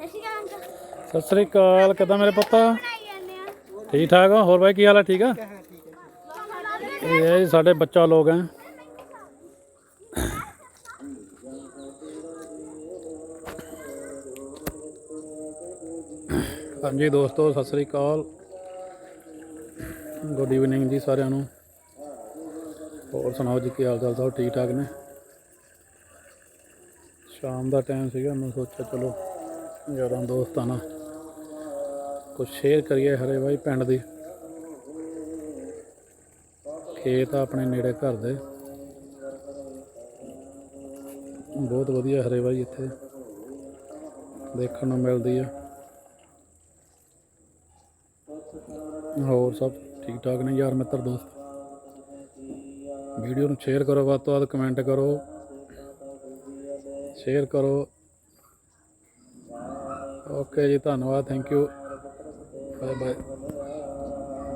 ਸਤਿ ਸ੍ਰੀ ਅਕਾਲ, ਕਿਦਾਂ ਮੇਰੇ ਪੁੱਤ? ਠੀਕ ਠਾਕ ਹੋ? ਹੋਰ ਬਾਈ, ਕੀ ਹਾਲ ਹੈ ਠੀਕ ਆ? ਇਹ ਸਾਡੇ ਬੱਚਾ ਲੋਕ ਹੈ। ਹਾਂਜੀ ਦੋਸਤੋ, ਸਤਿ ਸ੍ਰੀ ਅਕਾਲ। ਗੁੱਡ ਈਵਨਿੰਗ ਜੀ ਸਾਰਿਆਂ ਨੂੰ। ਹੋਰ ਸੁਣਾਓ ਜੀ, ਕੀ ਹਾਲ ਚਾਲ ਸਭ ਠੀਕ ਠਾਕ ਨੇ? ਸ਼ਾਮ ਦਾ ਟਾਈਮ ਸੀਗਾ, ਮੈਂ ਸੋਚਿਆ ਚਲੋ ਯਾਰਾਂ ਦੋਸਤਾਂ ਨਾਲ। ਕੁਝ ਸ਼ੇਅਰ ਕਰੀਏ ਹਰੇ ਬਾਈ ਪਿੰਡ ਦੀ। ਖੇਤ ਆ ਆਪਣੇ ਨੇੜੇ ਘਰ ਦੇ। ਬਹੁਤ ਵਧੀਆ ਹਰੇ ਬਾਈ ਇੱਥੇ। ਦੇਖਣ ਨੂੰ ਮਿਲਦੀ ਆ। ਹੋਰ ਸਭ ਠੀਕ ਠਾਕ ਨੇ ਯਾਰ ਮਿੱਤਰ ਦੋਸਤ? ਵੀਡੀਓ ਨੂੰ ਸ਼ੇਅਰ ਕਰੋ ਵੱਧ ਤੋਂ ਵੱਧ ਕਮੈਂਟ ਕਰੋ। ਸ਼ੇਅਰ ਕਰੋ। ਓਕੇ ਜੀ ਧੰਨਵਾਦ ਥੈਂਕ ਯੂ ਬਾਏ ਬਾਏ